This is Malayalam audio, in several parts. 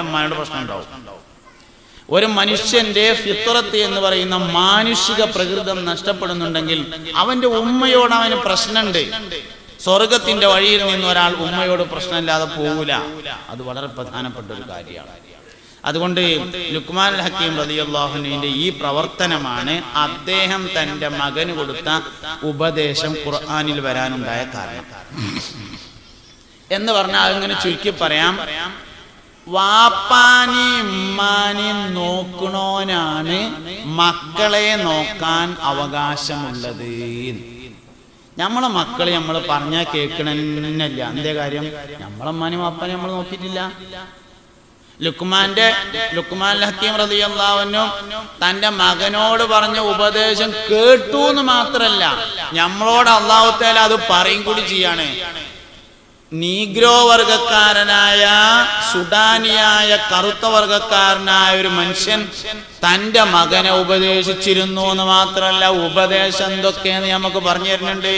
അമ്മാനോട് പ്രശ്നം ഉണ്ടാവും ഒരു മനുഷ്യന്റെ ഫിത്രത്ത് എന്ന് പറയുന്ന മാനുഷിക പ്രകൃതം നഷ്ടപ്പെടുന്നുണ്ടെങ്കിൽ അവന്റെ ഉമ്മയോട് അവന് പ്രശ്നമുണ്ട്. സ്വർഗത്തിന്റെ വഴിയിൽ നിന്ന് ഒരാൾ ഉമ്മയോട് പ്രശ്നമില്ലാതെ പോകൂല അത് വളരെ പ്രധാനപ്പെട്ട ഒരു കാര്യമാണ്. അതുകൊണ്ട് ലുക്മാൻ ഹക്കീം റതിയുള്ളാഹുനുവിന്റെ ഈ പ്രവർത്തനമാണ് അദ്ദേഹം തന്റെ മകന് കൊടുത്ത ഉപദേശം ഖുർആാനിൽ വരാനുണ്ടായ കാരണം. എന്ന് പറഞ്ഞാൽ അങ്ങനെ ചുരുക്കി പറയാം. വാപ്പാനി ഉമ്മാനെയും നോക്കണോനാണ് മക്കളെ നോക്കാൻ അവകാശമുള്ളത്. നമ്മളെ മക്കളെ നമ്മൾ പറഞ്ഞാൽ കേൾക്കണമെന്നല്ല എന്തേ കാര്യം? നമ്മളമ്മാനും വാപ്പാനെ നമ്മൾ നോക്കിയിട്ടില്ല. ലുക്മാന്റെ ലുക്മാൻ ഹക്കീം റതിയല്ലാവനും തന്റെ മകനോട് പറഞ്ഞ ഉപദേശം കേട്ടു എന്ന് മാത്രല്ല നമ്മളോട് അള്ളാഹുത്തേല അത് പറയും കൂടി ചെയ്യാണ്. നീഗ്രോ വർഗക്കാരനായ സുഡാനിയായ കറുത്ത വർഗക്കാരനായ ഒരു മനുഷ്യൻ തന്റെ മകനെ ഉപദേശിച്ചിരുന്നു എന്ന് മാത്രമല്ല ഉപദേശം എന്തൊക്കെയെന്ന് നമുക്ക് പറഞ്ഞു തരുന്നുണ്ട്?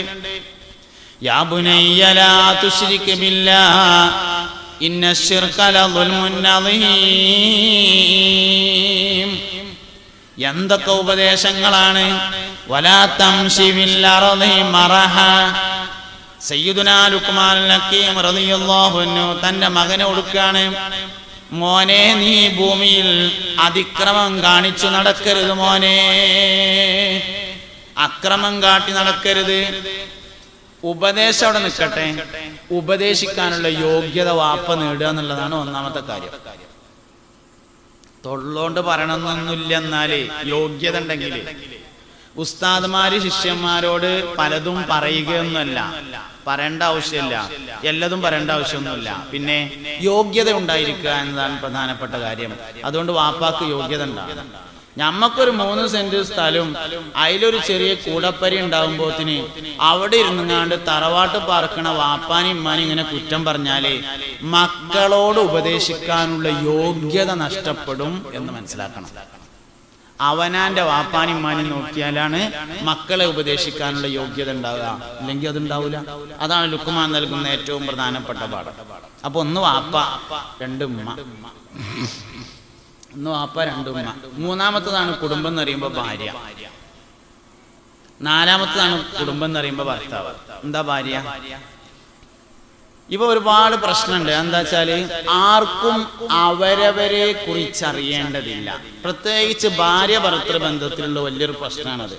എന്തൊക്കെ ഉപദേശങ്ങളാണ്? വലാ തംശി ഫിൽ അർളി മറഹ സയ്യിദുനാ ലുക്മാൻ ഹക്കീം റളിയല്ലാഹു അൻഹു തന്റെ മകനെ ഒടുക്കാണ് മോനെ നീ ഭൂമിയിൽ അതിക്രമം കാണിച്ചു നടക്കരുത് മോനെ. അക്രമം കാട്ടി നടക്കരുത്. ഉപദേശം അവിടെ നിൽക്കട്ടെ. ഉപദേശിക്കാനുള്ള യോഗ്യത വാപ്പ നേടുക എന്നുള്ളതാണ് ഒന്നാമത്തെ കാര്യം. തൊള്ളോണ്ട് പറയണമെന്നൊന്നുമില്ല എന്നാലേ യോഗ്യത ഉണ്ടെങ്കിൽ ഉസ്താദ്മാര് ശിഷ്യന്മാരോട് പലതും പറയുകയൊന്നുമല്ല പറയേണ്ട ആവശ്യമില്ല. എല്ലതും പറയേണ്ട ആവശ്യമൊന്നുമില്ല. പിന്നെ യോഗ്യത ഉണ്ടായിരിക്കുക എന്നതാണ് പ്രധാനപ്പെട്ട കാര്യം. അതുകൊണ്ട് വാപ്പാക്ക് യോഗ്യത ഉണ്ടാകും ഞമ്മക്കൊരു മൂന്ന് സെന്റ് സ്ഥലവും അതിലൊരു ചെറിയ കൂടപ്പരി ഉണ്ടാകുമ്പോത്തിന് അവിടെ ഇരുന്നുങ്ങാണ്ട് തറവാട്ട് പാർക്കണ വാപ്പാനും ഇമ്മാനും ഇങ്ങനെ കുറ്റം പറഞ്ഞാലേ മക്കളോട് ഉപദേശിക്കാനുള്ള യോഗ്യത നഷ്ടപ്പെടും എന്ന് മനസ്സിലാക്കണം. അവനാന്റെ വാപ്പാനിമാനി നോക്കിയാലാണ് മക്കളെ ഉപദേശിക്കാനുള്ള യോഗ്യത ഉണ്ടാവുക. അല്ലെങ്കിൽ അത് ഉണ്ടാവില്ല അതാണ് ലുക്കുമാൻ നൽകുന്ന ഏറ്റവും പ്രധാനപ്പെട്ട പാഠം. അപ്പൊ ഒന്ന് വാപ്പ രണ്ട് ഉമ്മ. ഒന്ന് വാപ്പ രണ്ട് ഉമ്മ. മൂന്നാമത്തതാണ് കുടുംബം എന്ന് പറയുമ്പോ ഭാര്യ. നാലാമത്തതാണ് കുടുംബം എന്ന് പറയുമ്പോ ഭർത്താവ്. എന്താ ഭാര്യ? ഇപ്പൊ ഒരുപാട് പ്രശ്നമുണ്ട് എന്താ വെച്ചാൽ ആർക്കും അവരവരെ കുറിച്ച് അറിയേണ്ടതില്ല പ്രത്യേകിച്ച് ഭാര്യ ഭർത്തൃ ബന്ധത്തിലുള്ള വലിയൊരു പ്രശ്നമാണത്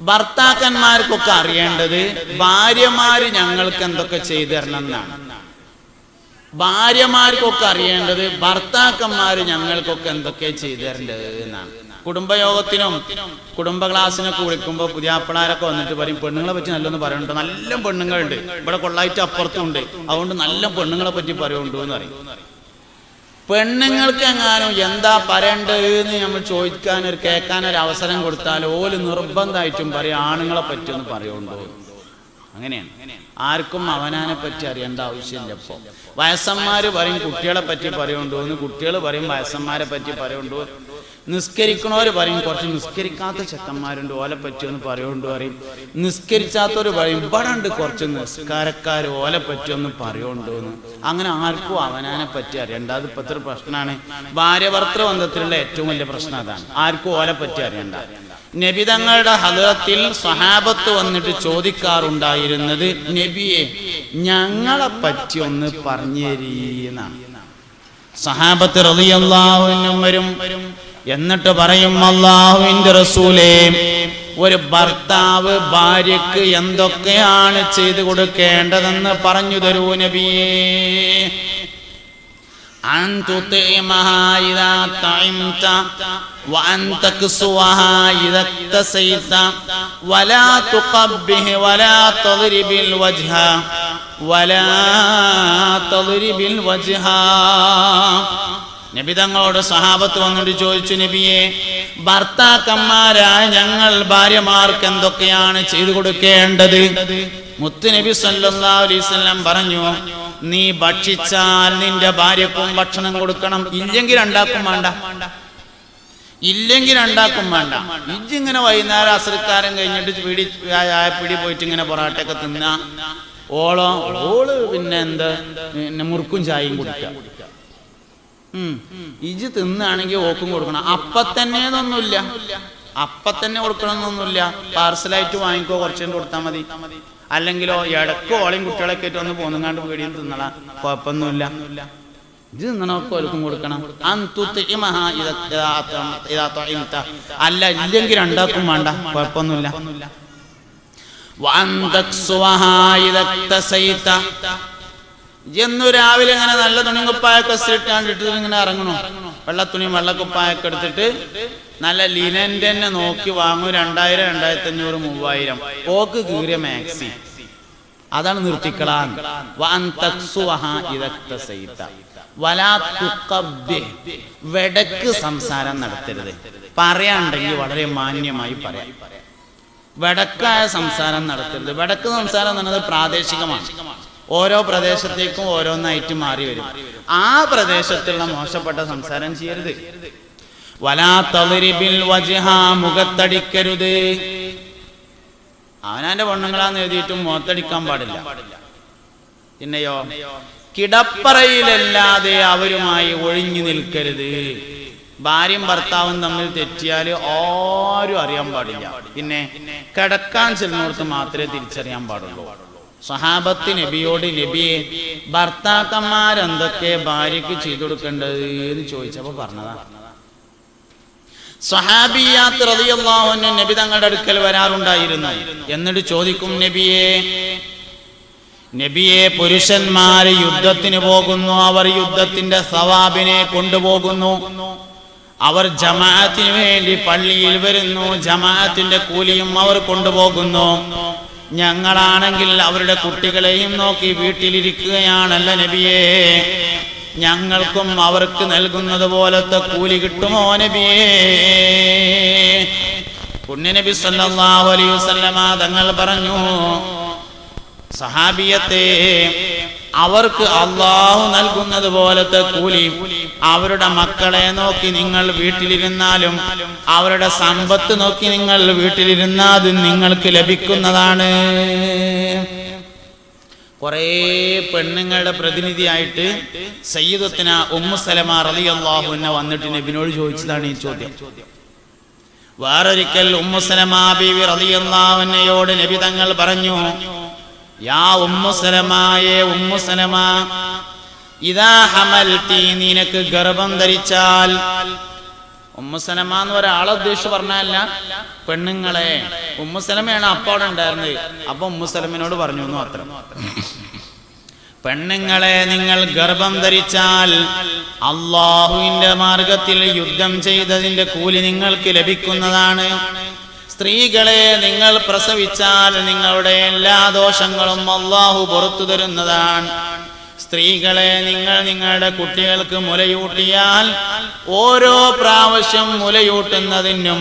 ഭർത്താക്കന്മാർക്കൊക്കെ അറിയേണ്ടത് ഭാര്യമാര് ഞങ്ങൾക്ക് എന്തൊക്കെ ചെയ്തു തരണം എന്നാണ് ഭാര്യമാർക്കൊക്കെ അറിയേണ്ടത് ഭർത്താക്കന്മാര് ഞങ്ങൾക്കൊക്കെ എന്തൊക്കെ ചെയ്തു തരേണ്ടത് എന്നാണ്. കുടുംബയോഗത്തിനും കുടുംബ ക്ലാസ്സിനൊക്കെ വിളിക്കുമ്പോൾ പുതിയാപ്പിളാരൊക്കെ വന്നിട്ട് പറയും പെണ്ണുങ്ങളെ പറ്റി നല്ലൊന്ന് പറയുന്നുണ്ട് നല്ല പെണ്ണുങ്ങളുണ്ട്. ഇവിടെ കൊള്ളായിട്ട് അപ്പുറത്തുണ്ട്. അതുകൊണ്ട് നല്ല പെണ്ണുങ്ങളെ പറ്റി പറയുന്നുണ്ട് എന്ന് പറയും. പെണ്ണുങ്ങൾക്ക് എങ്ങാനും എന്താ പറയേണ്ടത് എന്ന് നമ്മൾ ചോദിക്കാൻ ഒരു കേൾക്കാൻ ഒരു അവസരം കൊടുത്താൽ ഓൽ നിർബന്ധമായിട്ടും പറയും ആണുങ്ങളെ പറ്റി ഒന്ന് പറയുന്നുണ്ടോ അങ്ങനെയാണ്. ആർക്കും അവനാനെ പറ്റി അറിയേണ്ട ആവശ്യമില്ല ഇപ്പോൾ വയസ്സന്മാർ പറയും കുട്ടികളെ പറ്റി പറയുണ്ടോ? എന്ന് കുട്ടികൾ പറയും വയസ്സന്മാരെ പറ്റി പറയുണ്ടോ? നിസ്കരിക്കണവര് പറയും കുറച്ച് നിസ്കരിക്കാത്ത ചെക്കന്മാരുണ്ട് ഓലെ പറ്റുമെന്ന് പറയുകൊണ്ട് പറയും. നിസ്കരിച്ചാത്തവര് പറയും ഇവിടെ ഉണ്ട് കുറച്ച് നിസ്കാരക്കാർ ഓലെ പറ്റുമെന്ന് പറയുണ്ടോ എന്ന് അങ്ങനെ ആർക്കും അവനാനെ പറ്റി അറിയണ്ട അത് ഒരു പ്രശ്നമാണ് ഭാര്യ ഭർത്തൃ ബന്ധത്തിലുള്ള ഏറ്റവും വലിയ പ്രശ്നം അതാണ്. ആർക്കും ഓലെ പറ്റി അറിയണ്ട. നബിതങ്ങളുടെ ഹലത്തിൽ സഹാബത്ത് വന്നിട്ട് ചോദിക്കാറുണ്ടായിരുന്നത് നബിയെ ഞങ്ങളെ പറ്റി ഒന്ന് പറഞ്ഞു തരീന്നാണ് സഹാബത്ത് റളിയല്ലാഹുവിനും വരും. എന്നിട്ട് പറയും അള്ളാഹുവിന്റെ റസൂലേ ഒരു ഭർത്താവ് ഭാര്യക്ക് എന്തൊക്കെയാണ് ചെയ്തു കൊടുക്കേണ്ടതെന്ന് പറഞ്ഞു തരൂ നബിയേ أن تطعمها إذا طعمت وأن تكسوها إذا اكتسيت ولا تقبه ولا تضرب الوجه ولا تضرب الوجه നബി തങ്ങളോട് സഹാബത്ത് വന്നിട്ട് ചോദിച്ചു നബിയെ ഭർത്താക്കന്മാരായ ഞങ്ങൾ ഭാര്യമാർക്ക് എന്തൊക്കെയാണ് ചെയ്തു കൊടുക്കേണ്ടത്? മുത്ത് നബി അലൈഹി പറഞ്ഞു നീ ഭക്ഷിച്ചാൽ നിന്റെ ഭാര്യക്കും ഭക്ഷണം കൊടുക്കണം. ഇല്ലെങ്കിൽ ഉണ്ടാക്കും വേണ്ട. ഇല്ലെങ്കിൽ ഉണ്ടാക്കും വേണ്ട. ഇജ്ജിങ്ങനെ വൈകുന്നേരം അസൃക്കാരം കഴിഞ്ഞിട്ട് പിടി പിടി പോയിട്ട് ഇങ്ങനെ പൊറാട്ടയൊക്കെ തിന്ന. ഓളോ ഓൾ പിന്നെ എന്താ? മുറുക്കും ചായയും കുടിക്കുക ഉം. ഇജ് തിന്നാണെങ്കിൽ ഓക്കും കൊടുക്കണം. അപ്പൊ തന്നെ അപ്പൊ തന്നെ കൊടുക്കണമെന്നൊന്നുമില്ല പാർസലായിട്ട് വാങ്ങിക്കോ കുറച്ചും കൊടുത്താൽ മതി. അല്ലെങ്കിലോ ഇടക്കോ ഓളയും കുട്ടികളൊക്കെ ആയിട്ട് ഒന്ന് പോന്നുങ്ങാണ്ട് പേടിയും തിന്നള കുഴപ്പമൊന്നുമില്ല ഇത് തിന്നണമൊക്കെ ഒരുക്കും കൊടുക്കണം. അല്ല ഇല്ലെങ്കിൽ രണ്ടാക്കും വേണ്ട. കുഴപ്പമൊന്നുമില്ല എന്നു രാവിലെ ഇങ്ങനെ നല്ല തുണിക്കുപ്പായൊക്കെ ഇട്ടിട്ട് ഇങ്ങനെ ഇറങ്ങണു? വെള്ളത്തുണിയും വെള്ളക്കുപ്പായൊക്കെ എടുത്തിട്ട് നല്ല ലിനന്റെ തന്നെ നോക്കി വാങ്ങും. രണ്ടായിരം രണ്ടായിരത്തി അഞ്ഞൂറ് മൂവായിരം. ഓക്ക് കീറിയ മാക്സി അതാണ് നിർത്തിക്കളാൻ. വെടക്ക് സംസാരം നടത്തരുത്. പറയാണ്ടെങ്കിൽ വളരെ മാന്യമായി പറയാം. വെടക്കായ സംസാരം നടത്തരുത്. വെടക്ക് സംസാരം എന്ന് പ്രാദേശികമാണ്. ഓരോ പ്രദേശത്തേക്കും ഓരോന്നായിട്ട് മാറി വരും. ആ പ്രദേശത്തുള്ള മോശപ്പെട്ട സംസാരം ചെയ്യരുത്. വലാ തളിരിബിൽ വജഹ മുഖത്തടിക്കരുത്. അവനാന്റെ പെണ്ണുങ്ങളാന്ന് എഴുതിയിട്ടും മുഖത്തടിക്കാൻ പാടില്ല. പിന്നെയോ? കിടപ്പറയിലല്ലാതെ അവരുമായി ഒഴിഞ്ഞു നിൽക്കരുത്. ഭാര്യയും ഭർത്താവും തമ്മിൽ തെറ്റിയാൽ ആരും അറിയാൻ പാടില്ല. പിന്നെ കിടക്കാൻ ചെല്ലുന്നിടത്ത് മാത്രമേ തിരിച്ചറിയാൻ പാടുള്ളൂ. സഹാബത്ത് നബിയോട് നബിയെ ഭർത്താക്കന്മാരെന്തൊക്കെ ഭാര്യയ്ക്ക് ചെയ്തു കൊടുക്കേണ്ടത് എന്ന് ചോദിച്ചപ്പോ പറഞ്ഞതാ. സഹാബിയാത്ത് നബി തങ്ങളുടെ അടുക്കൽ വരാറുണ്ടായിരുന്നു. എന്നിട്ട് ചോദിക്കും നബിയെ നബിയെ പുരുഷന്മാർ യുദ്ധത്തിന് പോകുന്നു അവർ യുദ്ധത്തിന്റെ സവാബിനെ കൊണ്ടുപോകുന്നു. അവർ ജമാഅത്തിന് വേണ്ടി പള്ളിയിൽ വരുന്നു ജമാഅത്തിന്റെ കൂലിയും അവർ കൊണ്ടുപോകുന്നു. ഞങ്ങളാണെങ്കിൽ അവരുടെ കുട്ടികളെയും നോക്കി വീട്ടിലിരിക്കുകയാണല്ല നബിയേ. ഞങ്ങൾക്കും അവർക്ക് നൽകുന്നത് പോലത്തെ കൂലി കിട്ടുമോ നബിയേ? പുണ്യനബി സല്ലല്ലാഹു അലൈഹി വസല്ലമ തങ്ങൾ പറഞ്ഞു സഹാബിയത്തെ അവർക്ക് അള്ളാഹു നൽകുന്നത് പോലത്തെ കൂലി അവരുടെ മക്കളെ നോക്കി നിങ്ങൾ വീട്ടിലിരുന്നാലും അവരുടെ സമ്പത്ത് നോക്കി നിങ്ങൾ വീട്ടിലിരുന്നാലും നിങ്ങൾക്ക് ലഭിക്കുന്നതാണ്. കുറേ പെണ്ണുങ്ങളുടെ പ്രതിനിധിയായിട്ട് സയ്യിദത്തിന ഉമ്മു സലമ റളിയല്ലാഹുവിനെ വന്നിട്ട് നബിനോട് ചോദിച്ചതാണ് ഈ ചോദ്യം. വേറൊരിക്കൽ ഉമ്മു സലമ ബീവി റലിയല്ലാവിനെയോട് നബി തങ്ങൾ പറഞ്ഞു യാ ഉമ്മു സലമായേ ഉമ്മു സലമ ഇതാ ഹമൽത്തി നിനക്ക് ഗർഭം ധരിച്ചാൽ. ഉമ്മുസലമ എന്ന് ഒരാളെ ഉദ്ദേശിച്ച് പറഞ്ഞല്ല പെണ്ണുങ്ങളെ. ഉമ്മുസലമയാണ് അപ്പ അവിടെ ഉണ്ടായിരുന്നത്. അപ്പൊ ഉമ്മുസലമിനോട് പറഞ്ഞു എന്ന് മാത്രം. പെണ്ണുങ്ങളെ നിങ്ങൾ ഗർഭം ധരിച്ചാൽ അള്ളാഹുവിന്റെ മാർഗത്തിൽ യുദ്ധം ചെയ്തതിന്റെ കൂലി നിങ്ങൾക്ക് ലഭിക്കുന്നതാണ്. സ്ത്രീകളെ നിങ്ങൾ പ്രസവിച്ചാൽ നിങ്ങളുടെ എല്ലാ ദോഷങ്ങളും അള്ളാഹു പുറത്തു തരുന്നതാണ്. സ്ത്രീകളെ നിങ്ങൾ നിങ്ങളുടെ കുട്ടികൾക്ക് മുലയൂട്ടിയാൽ ഓരോ പ്രാവശ്യം മുലയൂട്ടുന്നതിനും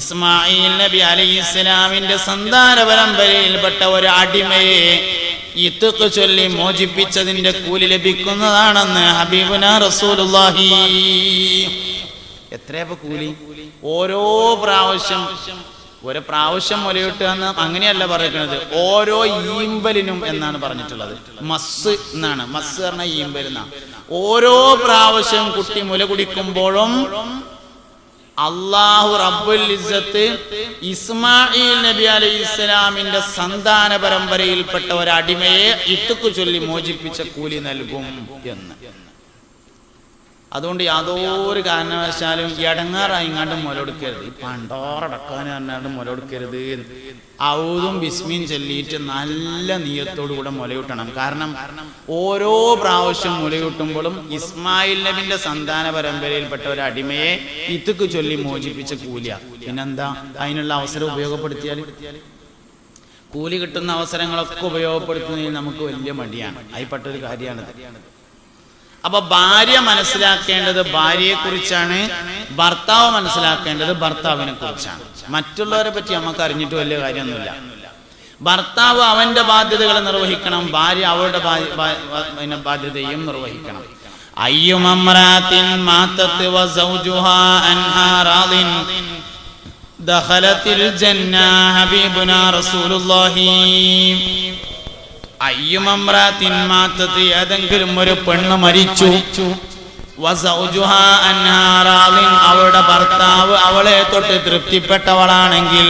ഇസ്മായിൽ നബി അലൈഹി ഇസ്ലാമിന്റെ സന്താന പരമ്പരയിൽപ്പെട്ട ഒരു അടിമയെ ഇത്തുക്ക് ചൊല്ലി മോചിപ്പിച്ചതിന്റെ കൂലി ലഭിക്കുന്നതാണെന്ന് ഹബീബുന റസൂലുല്ലാഹി എത്രയപ്പോ കൂലി? ഓരോ പ്രാവശ്യം ഒരു പ്രാവശ്യം മുലയൂട്ടുക എന്ന് അങ്ങനെയല്ല പറയുന്നത് ഓരോ ഈമ്പലിനും എന്നാണ് പറഞ്ഞിട്ടുള്ളത്. മസ് എന്നാണ്. മസ് പറഞ്ഞ ഈമ്പൽ എന്നാണ്. ഓരോ പ്രാവശ്യം കുട്ടി മുല കുടിക്കുമ്പോഴും അള്ളാഹു റബ്ബുൽ ഇസ്സത്ത് ഇസ്മായിൽ നബി അലൈഹി ഇസ്ലാമിന്റെ സന്താന പരമ്പരയിൽപ്പെട്ട ഒരു അടിമയെ ഇത്തുക്കു ചൊല്ലി മോചിപ്പിച്ച കൂലി നൽകും എന്ന്. അതുകൊണ്ട് യാതൊരു കാരണവശാലും ഇടങ്ങാറായി ഇങ്ങാണ്ട് മുലൊടുക്കരുത് ഈ പണ്ടോറടക്കാൻ പറഞ്ഞാണ്ട് മുലൊടുക്കരുത് ഔതും ബിസ്മിയും ചൊല്ലിയിട്ട് നല്ല നീയത്തോടു കൂടെ മുലയൂട്ടണം കാരണം ഓരോ പ്രാവശ്യം മുലയൂട്ടുമ്പോഴും ഇസ്മായിൽ നബിന്റെ സന്താന പരമ്പരയിൽപ്പെട്ട ഒരു അടിമയെ ഇത്തുക്ക് ചൊല്ലി മോചിപ്പിച്ച കൂലിയ. പിന്നെന്താ? അതിനുള്ള അവസരം ഉപയോഗപ്പെടുത്തിയാൽ കൂലി കിട്ടുന്ന അവസരങ്ങളൊക്കെ ഉപയോഗപ്പെടുത്തുന്നതിൽ നമുക്ക് വലിയ മടിയാണ്. അതിൽപ്പെട്ടൊരു കാര്യമാണിത് അപ്പൊ ഭാര്യ മനസ്സിലാക്കേണ്ടത് ഭാര്യയെ കുറിച്ചാണ് ഭർത്താവ് മനസ്സിലാക്കേണ്ടത് ഭർത്താവിനെ കുറിച്ചാണ് മറ്റുള്ളവരെ പറ്റി നമുക്ക് അറിഞ്ഞിട്ട് വലിയ കാര്യമൊന്നുമില്ല. ഭർത്താവ് അവന്റെ ബാധ്യതകൾ നിർവഹിക്കണം ഭാര്യ അവളുടെ ബാധ്യതയും നിർവഹിക്കണം. റാദിൻ ദഖലത്തിൽ ജന്ന ഹബീബുനാ റസൂലുള്ളാഹി. അയ്യുമമ്രാത്തിൻ മാത്തത്ത് ഏതെങ്കിലും ഒരു പെണ്ണ് മരിച്ചു. അവളുടെ ഭർത്താവ് അവളെ തൊട്ട് തൃപ്തിപ്പെട്ടവളാണെങ്കിൽ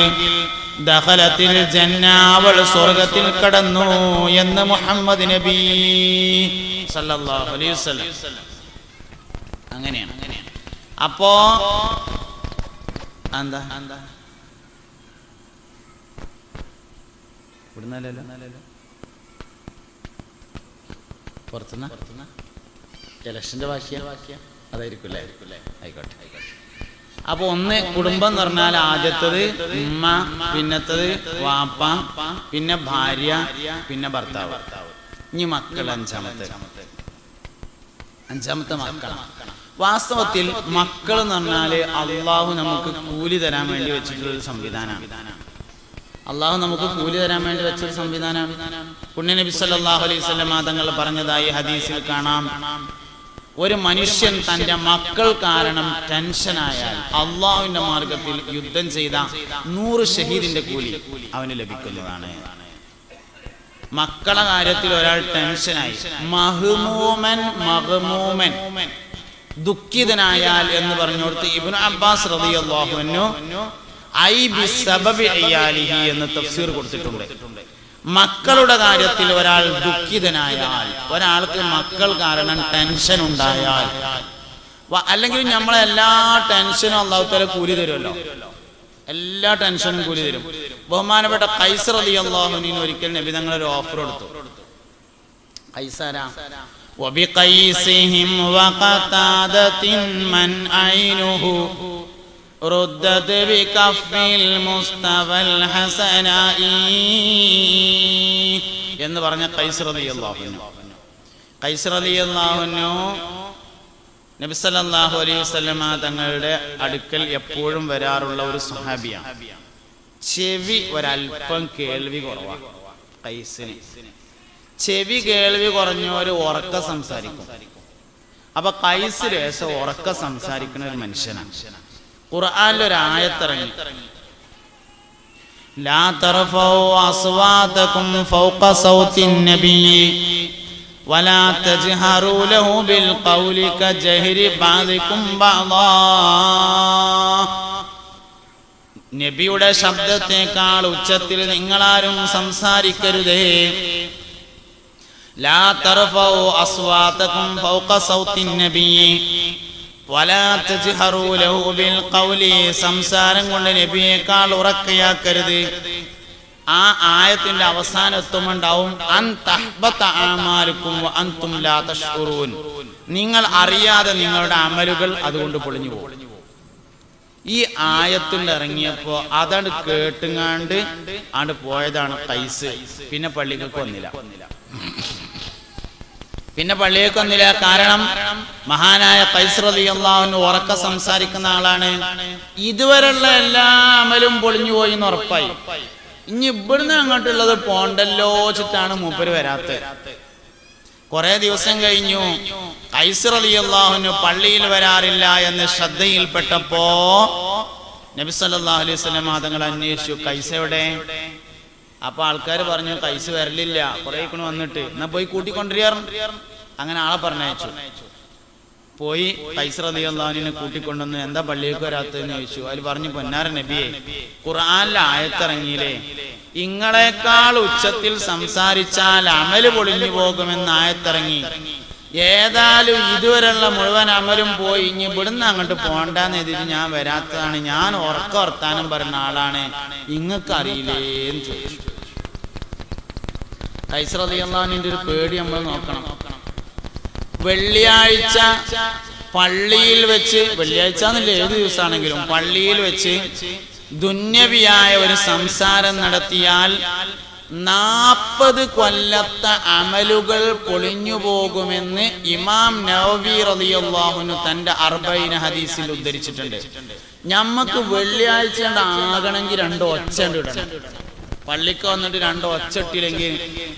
ദഹലത്തിൽ ജന്ന അവൾ സ്വർഗത്തിൽ കടന്നു എന്ന് മുഹമ്മദ് നബി സല്ലല്ലാഹു അലൈഹി വസല്ലം. അങ്ങനെയാണ്. അപ്പോ എന്താ? എന്താ ഇവിടുന്നല്ലല്ലോ പുറത്തുനിന്ന് ഇലക്ഷന്റെ വാക്യ അതായിരിക്കും അല്ലേ ആയിക്കോട്ടെ. ആയിക്കോട്ടെ അപ്പൊ ഒന്ന് കുടുംബം എന്ന് പറഞ്ഞാൽ ആദ്യത്തത് ഉമ്മ പിന്നത്തത് വാപ്പ പിന്നെ ഭാര്യ പിന്നെ ഭർത്താവ്. ഇനി മക്കൾ അഞ്ചാമത്തെ. അഞ്ചാമത്തെ മക്കളാണ് വാസ്തവത്തിൽ മക്കൾ എന്ന് പറഞ്ഞാൽ അള്ളാഹു നമുക്ക് കൂലി തരാൻ വേണ്ടി വെച്ചിട്ടുള്ള ഒരു സംവിധാനമാണ് അള്ളാഹു നമുക്ക് കൂലി തരാൻ വേണ്ടി വെച്ചൊരു സംവിധാനമാണ് പുണ്യ നബി സല്ലല്ലാഹു അലൈഹി വസല്ലം തങ്ങൾ പറഞ്ഞതായി ഹദീസിൽ കാണാം. ഒരു മനുഷ്യൻ തന്റെ മക്കൾ കാരണം ടെൻഷനായാൽ അള്ളാഹുവിന്റെ മാർഗത്തിൽ യുദ്ധം ചെയ്ത നൂറ് ഷഹീദിന്റെ കൂലി അവന് ലഭിക്കുന്നതാണ്. മക്കളെ കാര്യത്തിൽ ഒരാൾ ടെൻഷനായി. മഹ്മൂമൻ മഹ്മൂമൻ. ദുഃഖിതനായാൽ എന്ന് പറഞ്ഞോടുത്ത് ഇബ്നു അബ്ബാസ് റളിയല്ലാഹു അൻഹു ഐ ബി സബബി ഇയാലിഹി എന്ന് തഫ്സീർ കൊടുത്തിട്ടുണ്ട് മക്കളുടെ കാര്യത്തിൽ ഒരാൾ ദുഃഖിതനായാൽ ഒരാൾക്ക് മക്കൾ കാരണം ടെൻഷൻ ഉണ്ടായാൽ വ- അല്ലെങ്കിൽ നമ്മളെ എല്ലാ ടെൻഷനും അള്ളാഹുത്തല കൂലി തരുമല്ലോ എല്ലാ ടെൻഷനും കൂലി തരും ബഹുമാനപ്പെട്ട കൈസർ അലി അള്ളാഹുവിന് ഒരിക്കൽ നബി തങ്ങൾ ഒരു ഓഫർ കൊടുത്തു കൈസാരാ وبقيسهم وقتادة من عينه ردت بكف المصطفى الحسناء എന്ന് പറഞ്ഞ കൈസർ അലി അള്ളാഹുനു കൈസർ അലി അള്ളാഹുനു നബി സല്ലല്ലാഹു അലൈഹി വസല്ലമ തങ്ങളുടെ അടുക്കൽ എപ്പോഴും വരാറുള്ള ഒരു സ്വഹാബിയാണ് ചെവി ഒരല്പം കേൾവി കുറവാണ് കൈസിന് ചെവി കേൾവി കുറഞ്ഞവര് ഉറക്ക സംസാരിക്കും അപ്പൊ കൈസ് രേശം ഉറക്ക സംസാരിക്കുന്ന ഒരു മനുഷ്യനാണ് ഖുർആനിൽ ഒരു ആയത്തിറങ്ങി لا ترفعوا أصواتكم فوق صوت النبي ولا تجهروا له بالقول كجهر بعضكم بعضا നബിയുടെ ശബ്ദത്തെക്കാൾ ഉച്ചത്തിൽ നിങ്ങളാരും സംസാരിക്കരുതേ ലാ തർഫഉ അസ്വാതകും ഫൗക സൗത്തിൻ നബി സംസാരം കൊണ്ട് നബിയേക്കാൾ ഉറക്കയാക്കരുത്. ആ ആയത്തിന്റെ അവസാനം എത്തുമുണ്ടാവും നിങ്ങൾ അറിയാതെ നിങ്ങളുടെ അമലുകൾ അതുകൊണ്ട് പൊളിഞ്ഞു പോകും. ഈ ആയത്തിൽ ഇറങ്ങിയപ്പോ അതാണ് കേട്ടുങ്ങാണ്ട് ആണ്ട് പോയതാണ് കൈസ്. പിന്നെ പള്ളികൾക്ക് വന്നില്ല. പിന്നെ പള്ളിയേക്ക് വന്നില്ല കാരണം മഹാനായ കൈസ്രതി അള്ളാഹുവിന് ഉറക്ക സംസാരിക്കുന്ന ആളാണ്. ഇതുവരെയുള്ള എല്ലാ അമലും പൊളിഞ്ഞു പോയി എന്ന് ഉറപ്പായി. ഇനി ഇവിടുന്ന് അങ്ങോട്ടുള്ളത് പോണ്ടല്ലോ വെച്ചിട്ടാണ് മൂപ്പര് വരാത്തത്. കുറെ ദിവസം കഴിഞ്ഞു. കൈസർ അലി അള്ളാഹുന് പള്ളിയിൽ വരാറില്ല എന്ന് ശ്രദ്ധയിൽപ്പെട്ടപ്പോ നബി സല്ലല്ലാഹു അലൈഹി സ്വലം തങ്ങൾ അന്വേഷിച്ചു. കൈസ എവിടെ? അപ്പൊ ആൾക്കാർ പറഞ്ഞു കൈസ് വരലില്ല കുറെ ഇക്കണ് വന്നിട്ട്. എന്നാ പോയി കൂട്ടിക്കൊണ്ടിരിയാറ് അങ്ങനെ ആളെ പറഞ്ഞയച്ചു. പോയി കൈസർ അലി അള്ളാഹുവിനെ കൂട്ടിക്കൊണ്ടുവന്ന് എന്താ പള്ളിയേക്ക് വരാത്തതെന്ന് ചോദിച്ചു. അതിൽ പറഞ്ഞു പൊന്നാര നബിയെ ഖുർആനിലെ ആയത്തിറങ്ങിയില്ലേ? ഇങ്ങളെക്കാൾ ഉച്ചത്തിൽ സംസാരിച്ചാൽ അമൽ പൊളിഞ്ഞു പോകുമെന്ന് ആയത്തിറങ്ങി. ഏതായാലും ഇതുവരെയുള്ള മുഴുവൻ അമലും പോയി ഇനി ഇവിടുന്ന് അങ്ങോട്ട് പോകണ്ടെന്ന് എഴുതിയിട്ട് ഞാൻ വരാത്തതാണ്. ഞാൻ ഉറക്ക വർത്താനം പറയുന്ന ആളാണ്. ഇങ്ങക്ക് അറിയില്ലേന്ന് ചോദിച്ചു. അള്ളാഹുവിന്റെ ഒരു പേടി നമ്മൾ നോക്കണം. വെള്ളിയാഴ്ച പള്ളിയിൽ വെച്ച് വെള്ളിയാഴ്ച എന്നല്ല ഏത് ദിവസമാണെങ്കിലും പള്ളിയിൽ വെച്ച് ദുന്യവിയായ ഒരു സംസാരം നടത്തിയാൽ നാൽപ്പത് കൊല്ലത്തെ അമലുകൾ പൊളിഞ്ഞു പോകുമെന്ന് ഇമാം നവവി റളിയല്ലാഹുനു തന്റെ അർബൈന ഹദീസിൽ ഉദ്ധരിച്ചിട്ടുണ്ട്. ഞമ്മക്ക് വെള്ളിയാഴ്ച ആകണമെങ്കിൽ രണ്ട് ഒച്ച ഇടണം. പള്ളിക്ക് വന്നിട്ട് രണ്ട് ഒച്ച ഇട്ടില്ലെങ്കിൽ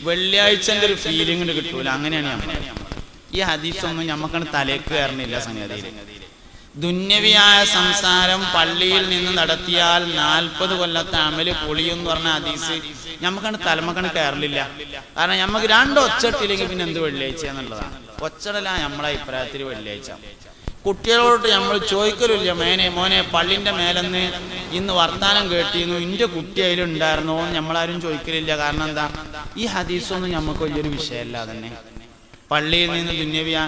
വെള്ളിയാഴ്ചന്റെ ഒരു ഫീലിംഗ് കിട്ടൂല. അങ്ങനെയാണ് നമ്മൾ ഈ ഹദീസൊന്നും ഞമ്മക്കാണ് തലേക്ക് കയറണില്ല സംഗതിയിൽ ദുന്യവിയായ സംസാരം പള്ളിയിൽ നിന്ന് നടത്തിയാൽ നാൽപ്പത് കൊല്ലത്തെ അമൽ പൊളിയും എന്ന് പറഞ്ഞ ഹദീസ് ഞമ്മക്കാണ് തലമക്കാണ് കയറലില്ല കാരണം ഞമ്മക്ക് രണ്ട് ഒച്ചട്ടില്ലെങ്കിൽ പിന്നെ എന്ത് വെള്ളിയാഴ്ച എന്നുള്ളതാണ്. ഒച്ചടല നമ്മളെ അഭിപ്രായത്തിൽ വെള്ളിയാഴ്ച. കുട്ടികളോട് നമ്മൾ ചോദിക്കലില്ല മേനെ മോനെ പള്ളിന്റെ മേലെന്ന് ഇന്ന് വർത്താനം കേട്ടിരുന്നു. ഇന്റെ കുട്ടി അതിലുണ്ടായിരുന്നോ? നമ്മളാരും ചോദിക്കലില്ല. കാരണം എന്താ? ഈ ഹദീസൊന്നും നമുക്ക് വലിയൊരു വിഷയമല്ല തന്നെ പള്ളിയിൽ നിന്ന് ദുന്യവിയ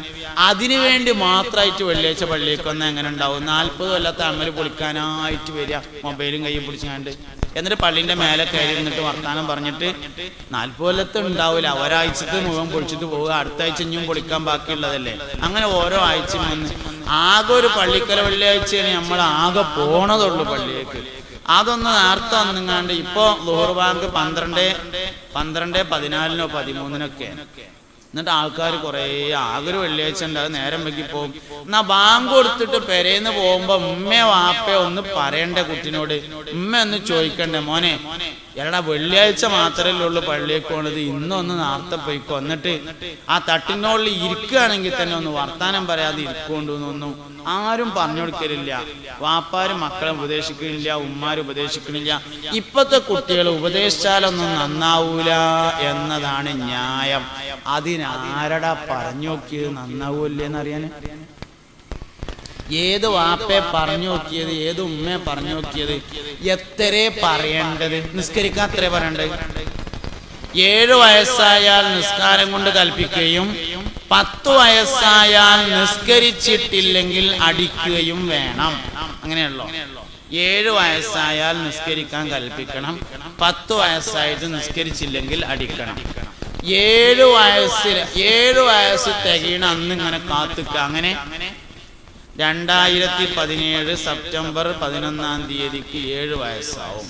അതിനുവേണ്ടി മാത്രമായിട്ട് വെള്ളിയാഴ്ച പള്ളിക്ക് വന്നാൽ എങ്ങനെ ഉണ്ടാവും? നാൽപ്പത് കൊല്ലത്തെ അമ്മൽ പൊളിക്കാനായിട്ട് വരിക. മൊബൈലും കയ്യിൽ പിടിച്ചാണ്ട്. എന്നിട്ട് പള്ളിന്റെ മേലെ കയറി നിന്നിട്ട് വർത്താനം പറഞ്ഞിട്ട് നാൽപ്പത് കൊല്ലത്ത് ഉണ്ടാവില്ല ഒരാഴ്ചത്തെ മുഴുവൻ പൊളിച്ചിട്ട് പോവുക. അടുത്ത ആഴ്ച ഇനിയും പൊളിക്കാൻ ബാക്കിയുള്ളതല്ലേ? അങ്ങനെ ഓരോ ആഴ്ച വന്ന് ആകെ ഒരു പള്ളിക്കല വെള്ളിയാഴ്ചയാണ് നമ്മൾ ആകെ പോണതുള്ളൂ പള്ളിയേക്ക് അതൊന്ന് നേരത്തെ വന്നിങ്ങാണ്ട് ഇപ്പൊ ലോർ ബാങ്ക് പന്ത്രണ്ട് പന്ത്രണ്ട് പതിനാലിനോ പതിമൂന്നിനൊക്കെ. എന്നിട്ട് ആൾക്കാർ കുറേ ആഗ്രഹം വെള്ളിയാഴ്ച ഉണ്ട് അത് നേരം വെക്കി പോകും എന്നാ ബാങ്ക് കൊടുത്തിട്ട് പെരേന്ന് പോകുമ്പോ ഉമ്മയോ വാപ്പയോ ഒന്ന് പറയണ്ടേ കുട്ടിനോട്? ഉമ്മ ഒന്ന് ചോദിക്കണ്ടേ? മോനെ എടാ വെള്ളിയാഴ്ച മാത്രമല്ലേ ഉള്ളൂ പള്ളിയൊക്കെ പോണത്. ഇന്നൊന്ന് നേരത്തെ പോയിക്കോ. എന്നിട്ട് ആ തട്ടിനോളിൽ ഇരിക്കുകയാണെങ്കിൽ തന്നെ ഒന്ന് വർത്താനം പറയാതെ ഇരിക്കൊണ്ടൊന്നും ആരും പറഞ്ഞു കൊടുക്കലില്ല. വാപ്പാരും മക്കളെ ഉപദേശിക്കണില്ല ഉമ്മാരും ഉപദേശിക്കണില്ല ഇപ്പത്തെ കുട്ടികൾ ഉപദേശിച്ചാലൊന്നും നന്നാവൂല എന്നതാണ് ന്യായം. അതിനാരടാ പറഞ്ഞു നോക്കിയത്? നന്നാവൂല്ലേന്ന് അറിയാന് ഏത് വാപ്പെ പറഞ്ഞു നോക്കിയത് ഏത് ഉമ്മയെ പറഞ്ഞു നോക്കിയത് എത്രേ പറയേണ്ടത്? നിസ്കരിക്കാൻ എത്രേ പറയേണ്ടത്? ഏഴു വയസ്സായാൽ നിസ്കാരം കൊണ്ട് കൽപ്പിക്കുകയും പത്ത് വയസ്സായാൽ നിസ്കരിച്ചിട്ടില്ലെങ്കിൽ അടിക്കുകയും വേണം. അങ്ങനെയുള്ളോ? ഏഴു വയസ്സായാൽ നിസ്കരിക്കാൻ കൽപ്പിക്കണം പത്ത് വയസ്സായിട്ട് നിസ്കരിച്ചില്ലെങ്കിൽ അടിക്കണം. ഏഴു വയസ്സിൽ ഏഴു വയസ്സ് തികയണ അന്ന് ഇങ്ങനെ കാത്തുക്ക അങ്ങനെ രണ്ടായിരത്തി പതിനേഴ് സെപ്റ്റംബർ പതിനൊന്നാം തീയതിക്ക് ഏഴ് വയസ്സാവും.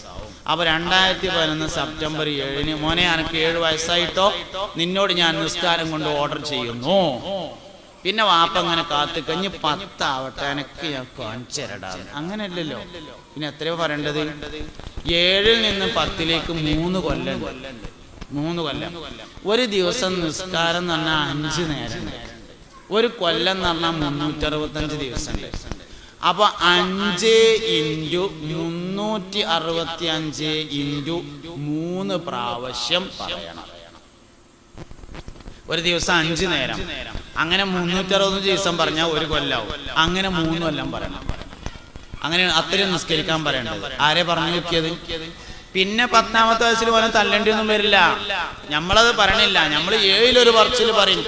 അപ്പൊ രണ്ടായിരത്തി പതിനൊന്ന് സെപ്റ്റംബർ ഏഴിന് മോനെ എനിക്ക് ഏഴ് വയസ്സായിട്ടോ? നിന്നോട് ഞാൻ നിസ്കാരം കൊണ്ട് ഓർഡർ ചെയ്യുന്നു. പിന്നെ വാപ്പ അങ്ങനെ കാത്തു കഴിഞ്ഞ് പത്താവട്ടെ എനക്ക് ഞാൻ കാണിച്ചരടാ അങ്ങനെയല്ലല്ലോ. പിന്നെ എത്രയോ പറയേണ്ടത്? ഏഴിൽ നിന്ന് പത്തിലേക്ക് മൂന്ന് കൊല്ലം മൂന്ന് കൊല്ലം. ഒരു ദിവസം നിസ്കാരം എന്ന് പറഞ്ഞാൽ അഞ്ച് നേരം ഒരു കൊല്ലം എന്ന് പറഞ്ഞാൽ മുന്നൂറ്റി അറുപത്തഞ്ച് ദിവസമുണ്ട്. അപ്പൊ അഞ്ച് ഇന്റു മുന്നൂറ്റി അറുപത്തി അഞ്ച് ഇന്റു മൂന്ന് പ്രാവശ്യം പറയണം. ഒരു ദിവസം അഞ്ച് നേരം. അങ്ങനെ മുന്നൂറ്റി അറുപത്തഞ്ച് ദിവസം പറഞ്ഞാൽ ഒരു കൊല്ലാവും. അങ്ങനെ മൂന്ന് കൊല്ലം പറയണം. അങ്ങനെ അത്രയും നിസ്കരിക്കാൻ പറയണ്ടത്. ആരെ പറഞ്ഞു നോക്കിയത്? പിന്നെ പത്താമത്തെ വയസ്സിൽ പോലെ തല്ലേണ്ടി ഒന്നും വരില്ല. നമ്മളത് പറയണില്ല. നമ്മൾ ഏഴിലൊരു പറച്ചിൽ പറയും.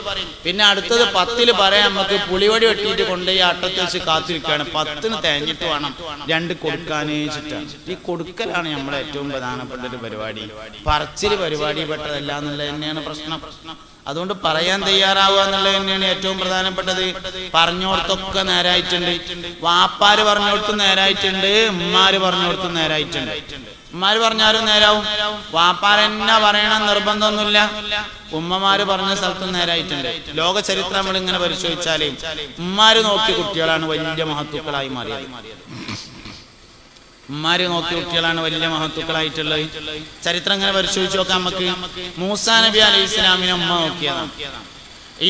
പിന്നെ അടുത്തത് പത്തിൽ പറയാം നമുക്ക് പുളിവടി വെട്ടിയിട്ട് കൊണ്ട് ഈ അട്ടത്ത് വെച്ച് കാത്തിരിക്കുകയാണ്. പത്തിന് തേഞ്ഞിട്ട് വേണം രണ്ട് കൊടുക്കാനേ ഈ കൊടുക്കലാണ് നമ്മളെ ഏറ്റവും പ്രധാനപ്പെട്ട ഒരു പരിപാടി. പറച്ചിൽ പരിപാടി പെട്ടതല്ല എന്നുള്ളത് തന്നെയാണ് പ്രശ്നം. അതുകൊണ്ട് പറയാൻ തയ്യാറാവുക എന്നുള്ളത് തന്നെയാണ് ഏറ്റവും പ്രധാനപ്പെട്ടത്. പറഞ്ഞോടത്തൊക്കെ നേരായിട്ടുണ്ട്. വാപ്പാര് പറഞ്ഞോടത്തും നേരായിട്ടുണ്ട്. ഉമ്മാര് പറഞ്ഞോടത്തും നേരായിട്ടുണ്ട്. ഉമ്മാര് പറഞ്ഞാലും നേരാവും. വാപ്പാരെന്നെ പറയണ നിർബന്ധമൊന്നുമില്ല. ഉമ്മമാര് പറഞ്ഞ സ്ഥലത്തും നേരായിട്ടുണ്ട്. ലോക ചരിത്രം നമ്മൾ ഇങ്ങനെ പരിശോധിച്ചാലേ ഉമ്മാര് നോക്കിയ കുട്ടികളാണ് വലിയ മഹത്തുക്കളായി മാറിയത്. ഉമ്മാര് നോക്കിയ കുട്ടികളാണ് വലിയ മഹത്തുക്കളായിട്ടുള്ളത്. ചരിത്രം ഇങ്ങനെ പരിശോധിച്ച് നോക്കാം നമുക്ക്. മൂസാ നബി അലൈഹി ഇസ്ലാമിനെ ഉമ്മ നോക്കിയതാണ്.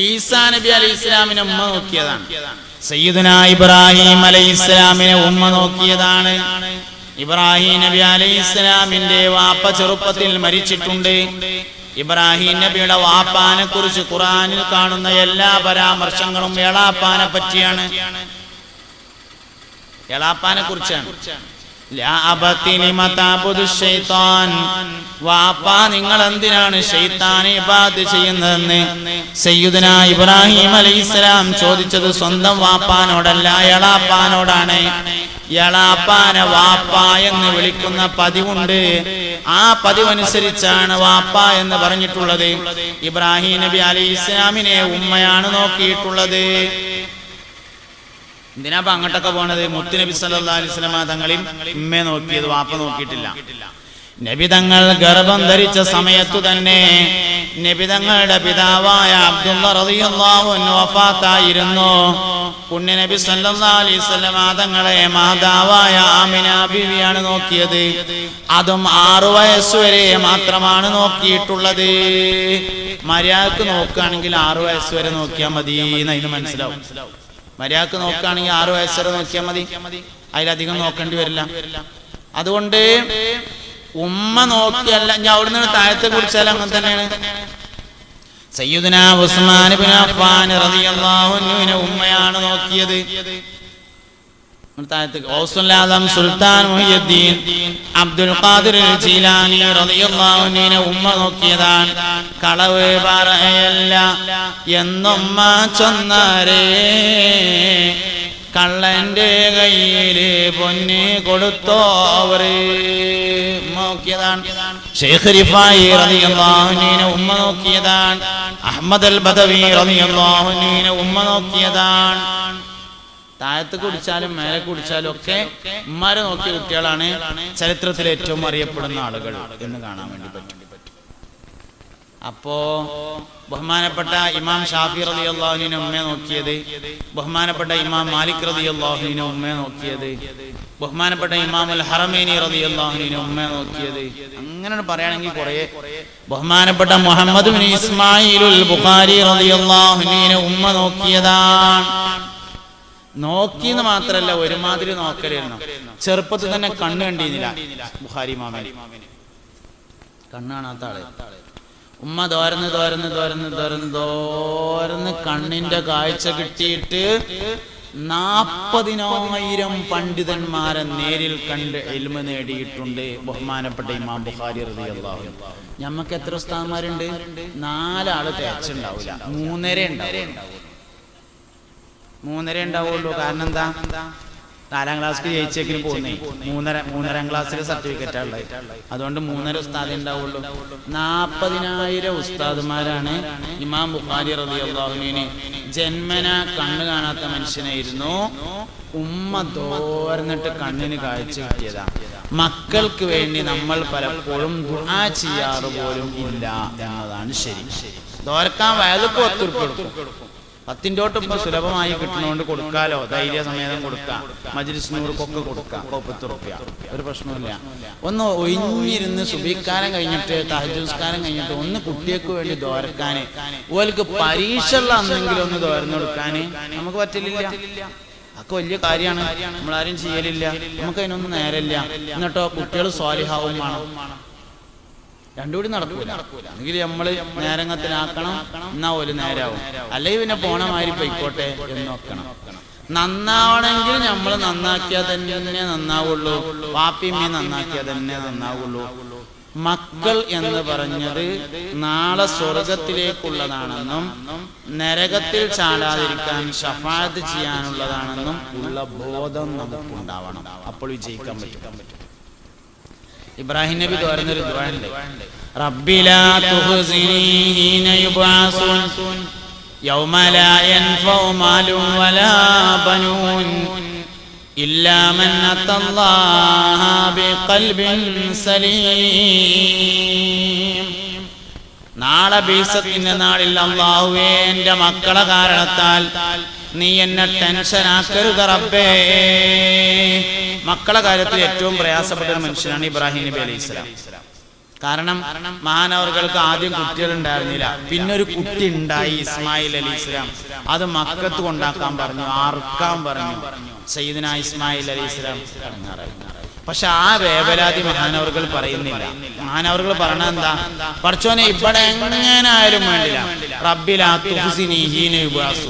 ഈസാ നബി അലൈഹി ഇസ്ലാമിനെ ഉമ്മ നോക്കിയതാണ്. സയ്യിദുന ഇബ്രാഹിം അലൈഹി ഇസ്ലാമിനെ ഉമ്മ നോക്കിയതാണ്. ഇബ്രാഹിം നബി അലൈഹി ഇസ്ലാമിന്റെ വാപ്പ ചെറുപ്പത്തിൽ മരിച്ചിട്ടുണ്ട്. ഇബ്രാഹിം നബിയുടെ വാപ്പാനെ കുറിച്ച് ഖുറാനിൽ കാണുന്ന എല്ലാ പരാമർശങ്ങളും എളാപ്പാനെ പറ്റിയാണ്. എളാപ്പാനെ കുറിച്ചാണ് വാപ്പാ നിങ്ങൾ എന്തിനാണ് ഷെയ്ത്താനെ ഇബാദ് ചെയ്യുന്നതെന്ന്? സയ്യുദന ഇബ്രാഹിം അലൈഹിസ്സലാം ചോദിച്ചത് സ്വന്തം വാപ്പാനോടല്ല എളാപ്പാനോടാണ്. എളാപ്പാനെ വാപ്പ എന്ന് വിളിക്കുന്ന പതിവുണ്ട്. ആ പതിവനുസരിച്ചാണ് വാപ്പ എന്ന് പറഞ്ഞിട്ടുള്ളത്. ഇബ്രാഹിം നബി അലൈഹി ഇസ്ലാമിനെ ഉമ്മയാണ് നോക്കിയിട്ടുള്ളത്. എന്തിനാ അങ്ങോട്ടൊക്കെ പോണത്? മുത്തുനബി സല്ലാ അലൈഹി വസല്ലമ തങ്ങളെയും ഉമ്മയെ നോക്കിയത് വാപ്പ നോക്കിയിട്ടില്ല. നബി തങ്ങൾ ഗർഭം ധരിച്ച സമയത്തു തന്നെ നബി തങ്ങളുടെ പിതാവായ അബ്ദുള്ളായിരുന്നു പുണ്യ നബി വസല്ലമ തങ്ങളെ മാതാവായ ആമിന ബിവിയാണ് നോക്കിയത്. അതും ആറു വയസ്സുവരെ മാത്രമാണ് നോക്കിയിട്ടുള്ളത്. മര്യാദയ്ക്ക് നോക്കുകയാണെങ്കിൽ ആറു വയസ്സുവരെ നോക്കിയാൽ മതി എന്ന് മനസ്സിലാവും. മര്യാദയ്ക്ക് നോക്കുകയാണെങ്കിൽ ആറു വയസ്സ് വരെ നോക്കിയാൽ മതി. അതിലധികം നോക്കേണ്ടി വരില്ല. അതുകൊണ്ട് ഉമ്മ നോക്കിയല്ല ഞാൻ അവിടുന്ന് താഴത്തെ കുറിച്ചാൽ അങ്ങനെ തന്നെയാണ്. സയ്യിദുന ഉസ്മാൻ അഫ്ഫാൻ റളിയല്ലാഹു അൻഹുവിനെ ഉമ്മയാണ് നോക്കിയത്. Sultan Muhiyuddin Abdul Qadir Jilani ഉമ്മ നോക്കിയതാണ്. ചൊന്നാരേ. കള്ളന്റെ കയ്യിൽ പൊന്ന് കൊടുത്തോവര്. നോക്കിയതാണ്. ഷെയ്ഖ് റിഫായി ഉമ്മ നോക്കിയതാണ്. അഹമ്മദ് അൽ ബദവി റളിയല്ലാഹു അൻഹുവിനെ ഉമ്മ നോക്കിയതാണ്. താഴത്ത് കുടിച്ചാലും മേലെ കുടിച്ചാലും ഒക്കെ ഉമ്മാരെ നോക്കിയ കുട്ടികളാണ് ചരിത്രത്തിൽ ഏറ്റവും അറിയപ്പെടുന്ന ആളുകൾ എന്ന് കാണാൻ വേണ്ടി പറ്റും. അപ്പോ ബഹുമാനപ്പെട്ട ഇമാം ഷാഫി റതി അള്ളാഹുവിനെ ഉമ്മയെ നോക്കിയത് ബഹുമാനപ്പെട്ട ഇമാം മാലിക് റതി അള്ളാഹുവിനെ ഉമ്മയെ നോക്കിയത് ബഹുമാനപ്പെട്ട ഇമാം ഹറമേനി റതി അള്ളാഹുവിനെ ഉമ്മയെ നോക്കിയത്. അങ്ങനെ പറയുകയാണെങ്കിൽ കുറെ ബഹുമാനപ്പെട്ട മുഹമ്മദ് ഇസ്മായിലുൽ ബുഖാരി റതി ഉമ്മ നോക്കിയതാണ്. നോക്കിന്ന് മാത്രല്ല ഒരുമാതിരി നോക്കലായിരുന്നു ചെറുപ്പത്തിൽ തന്നെ കണ്ണ് കണ്ടിരുന്നില്ല ബുഹാരി മാമന്. കണ്ണ് കാണാത്ത ആൾ. ഉമ്മ തോരന്ന് തോരന്ന് തോരന്ന് തോരന്ന് തോരന്ന് കണ്ണിന്റെ കാഴ്ച കിട്ടിയിട്ട് നാപ്പതിനായിരം പണ്ഡിതന്മാരെ നേരിൽ കണ്ട് എൽമ നേടിയിട്ടുണ്ട് ബഹുമാനപ്പെട്ട ഇമാം ബുഖാരി റതി അള്ളാഹു ഞമ്മക്ക് എത്ര സ്ഥാനമാരുണ്ട് നാലാൾ തേച്ചുണ്ടാവില്ല മൂന്നര ഉണ്ടാവും. മൂന്നര ഉണ്ടാവുള്ളൂ. കാരണം എന്താ? നാലാം ക്ലാസ്സിൽ ജയിച്ചേക്കിന് പോകുന്നേ മൂന്നര മൂന്നരാം ക്ലാസ്സിലെ സർട്ടിഫിക്കറ്റ് ഉള്ളത്. അതുകൊണ്ട് മൂന്നര ഉസ്താദ് ഉണ്ടാവുള്ളൂ. നാപ്പതിനായിരം ഉസ്താദുമാരാണ് ഇമാം ബുഖാരി റബിഅള്ളാഹുവിന് ജന്മന കണ്ണു കാണാത്ത മനുഷ്യനായിരുന്നു. ഉമ്മ തോർന്നിട്ട് കണ്ണിന് കാഴ്ച കിട്ടിയതാ. മക്കൾക്ക് വേണ്ടി നമ്മൾ പലപ്പോഴും ദുആ ചെയ്യാറ് പോലും ഇല്ല എന്നതാണ് ശരി. ദോരക്കാൻ വയലൊക്കെ ഒത്തുറുപ്പെടുക്കും പത്തിന്റെ ഇപ്പൊ സുലഭമായി കിട്ടുന്നതുകൊണ്ട് കൊടുക്കാലോ. ധൈര്യസമേതം കൊടുക്കാം. മജിലിസിനൂർക്കൊക്കെ കൊടുക്കാം. പത്ത് റുപ്യ ഒരു പ്രശ്നമില്ല ഒന്ന് ഒഴിഞ്ഞിരുന്ന് സുബിക്കാരം കഴിഞ്ഞിട്ട് തഹജുസ്കാരം കഴിഞ്ഞിട്ട് ഒന്ന് കുട്ടികൾക്ക് വേണ്ടി ദോരക്കാന് ഓർക്ക് പരീക്ഷ ഉള്ള അന്നെങ്കിലും ഒന്ന് ദോരന്ന് കൊടുക്കാന്. നമുക്ക് പറ്റില്ല അതൊക്കെ വലിയ കാര്യമാണ്. നമ്മളാരും ചെയ്യലില്ല. നമുക്ക് അതിനൊന്നും നേരമില്ല. എന്നിട്ടോ കുട്ടികൾ സ്വാലിഹാവും വേണം. രണ്ടുകൂടി നടക്കൂല. എങ്കിൽ നമ്മൾ നേരങ്ങത്തിലാക്കണം എന്നാ ഒരു നേരാവും. അല്ലെങ്കിൽ പിന്നെ പോണ മാതിരി പൊയ്ക്കോട്ടെ എന്ന് നോക്കണം. നന്നാവണമെങ്കിൽ നമ്മൾ നന്നാക്കിയാൽ തന്നെ നന്നാവുള്ളൂ. വാപ്പിമ്മി നന്നാക്കിയാൽ തന്നെ നന്നാവുള്ളൂ. മക്കൾ എന്ന് പറഞ്ഞത് നാളെ സ്വർഗത്തിലേക്കുള്ളതാണെന്നും നരകത്തിൽ ചാടാതിരിക്കാൻ ഷഫാത്ത് ചെയ്യാനുള്ളതാണെന്നും ഉള്ള ബോധം നമുക്ക് ഉണ്ടാവണം അപ്പോൾ വിജയിക്കാൻ പറ്റും. ഇബ്രാഹിം നബി തോരുന്നൊരു ദ്വാണ്ട് റബ്ബിലാ തുഹ്സിനി ഹീന യുബ്അസുൻ യൗമ ലാ യൻഫഉ മാലും വലാ ബനൂൻ. ഇല്ലാ മൻ അത്തല്ലാഹ ബിഖൽബിൻ സലീം. നാളെ ബീസത്തിന്റെ നാളിൽ അള്ളാഹുവേ എന്റെ മക്കളെ കാരണത്താൽ നീ എന്നെ ടെൻഷൻ ആക്കരുത് റബ്ബേ. മക്കളെ കാര്യത്തിൽ ഏറ്റവും പ്രയാസപ്പെട്ട ഒരു മനുഷ്യനാണ് ഇബ്രാഹിം നബി അലൈഹി സ്വലാം. കാരണം മഹാനവറുകൾക്ക് ആദ്യം കുട്ടികൾ ഉണ്ടായിരുന്നില്ല പിന്നെ ഒരു കുട്ടി ഉണ്ടായി ഇസ്മായിൽ അലി ഇസ്ലാം അത് മക്കത്ത് കൊണ്ടാക്കാൻ പറഞ്ഞു ആർക്കാൻ പറഞ്ഞു. സയ്യിദിന ഇസ്മായിൽ അലി ഇസ്ലാം പക്ഷെ ആ വേവലാതി മഹാനവർകൾ പറയുന്നില്ല. മഹാനവർകൾ പറഞ്ഞ എന്താ? പഠിച്ചോനെ ഇവിടെ എങ്ങനായാലും വേണ്ടില്ല. റബ്ബിലാ തുഹ്സിനി ഹീന യുബാസു.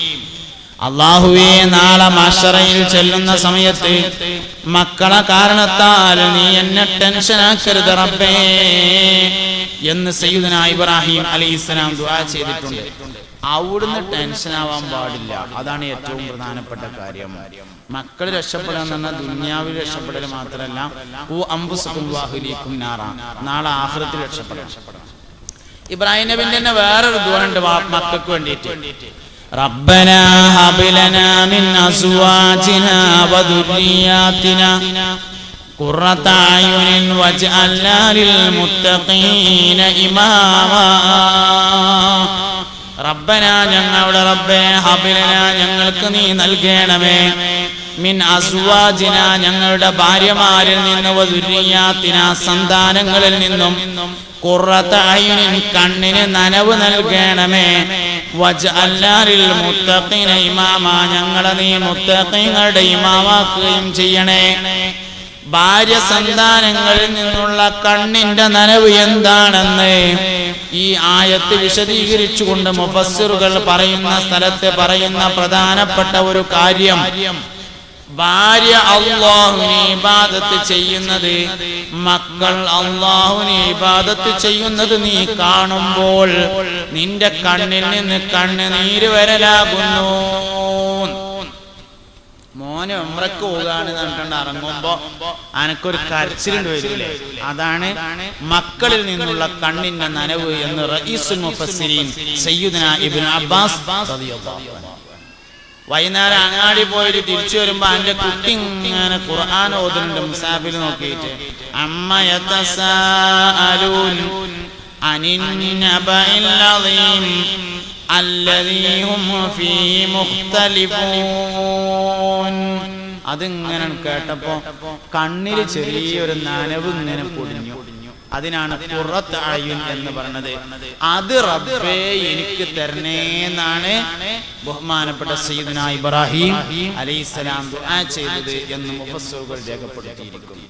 അള്ളാഹുവേ നാളെ മാഷറയിൽ ചെല്ലുന്ന സമയത്ത് മക്കളെ കാരണത്താൽ നീ എന്നെ ടെൻഷനാക്കരുത് റബ്ബേ എന്ന് സയ്യിദന ഇബ്രാഹിം അലൈഹിസ്സലാം ദുആ ചെയ്തിട്ടുണ്ട്. അവിടുന്ന് ടെൻഷൻ ആവാൻ പാടില്ല. അതാണ് ഏറ്റവും പ്രധാനപ്പെട്ട കാര്യം. മക്കൾ രക്ഷപ്പെടാൻ പറഞ്ഞാൽ ദുന്യാവിൽ രക്ഷപ്പെടൽ മാത്രമല്ല ഓ അമ്പുസുക്കും വാഹുലിക്കും നാറ. നാളെ ആഹ്റത്തിൽ രക്ഷപ്പെടണം. ഇബ്രാഹിം നബിന്റെ തന്നെ വേറൊരു ദുആണ്ട് മക്കൾക്ക് വേണ്ടിയിട്ട്. ربنا هب لنا من أزواجنا وذرياتنا قرة أعين واجعلنا للمتقين إماما റബ്ബന ഞങ്ങളുടെ റബ്ബേ ഹബിലന ഞങ്ങൾക്ക് നീ നൽകണമേ മിൻ അസ്വാജിന ഞങ്ങളുടെ ഭാര്യമാരിൽ നിന്ന് വധുരിയാത്തിന സന്താനങ്ങളിൽ നിന്നും കുറത്ത അയുനിൻ കണ്ണിന് നനവ് നൽകണമേ മുത്തഖീന ഞങ്ങളെ നീ മുത്തഖീങ്ങളുടെ ഇമാമാക്കുകയും ചെയ്യണേ. ഭാര്യ സന്താനങ്ങളിൽ നിന്നുള്ള കണ്ണിന്റെ നനവ് എന്താണെന്ന് ഈ ആയത്ത് വിശദീകരിച്ചുകൊണ്ട് മുഫസ്സിറുകൾ പറയുന്ന സ്ഥലത്ത് പറയുന്ന പ്രധാനപ്പെട്ട ഒരു കാര്യം. ഭാര്യ അള്ളാഹുവിനെ ഇബാദത്ത് ചെയ്യുന്നത് മക്കൾ അള്ളാഹുവിനെ ഇബാദത്ത് ചെയ്യുന്നത് നീ കാണുമ്പോൾ നിന്റെ കണ്ണിൽ നിന്ന് കണ്ണ് നീര് വരലാകുന്നു. മോനെ ഉമ്രക്ക് പോകാണ് കണ്ടുകൊണ്ട് ഇറങ്ങുമ്പോ അനക്കൊരു കരച്ചിലുണ്ട് വരില്ലേ അതാണ് മക്കളിൽ നിന്നുള്ള കണ്ണിന്റെ നനവ് എന്ന് റഈസ് മുഫസ്സിരീൻ സയ്യിദുന ഇബ്നു അബ്ബാസ് റളിയല്ലാഹു അൻഹു. വൈകുന്നേരം അങ്ങാടി പോയിട്ട് തിരിച്ചു വരുമ്പോ അന്റെ കുട്ടി ഇങ്ങനെ ഖുർആൻ ഓതുന്നുണ്ട് മുസാഫിൽ നോക്കിയിട്ട്. അമ്മ അതിങ്ങനെ കേട്ടപ്പോ കണ്ണിൽ ചെറിയൊരു നനവ് ഇങ്ങനെ പൊടിഞ്ഞു. അതിനാണ് പുറത്ത് അഴയുൻ എന്ന് പറഞ്ഞത്. അത് റബ്ബേ എനിക്ക് തരണേന്നാണ് ബഹുമാനപ്പെട്ട സയ്യിദുന ഇബ്രാഹിം അലൈഹിസ്സലാം ദുആ ചെയ്തത് എന്ന് മുഫസ്സിറുകൾ രേഖപ്പെടുത്തിയിരിക്കുന്നു.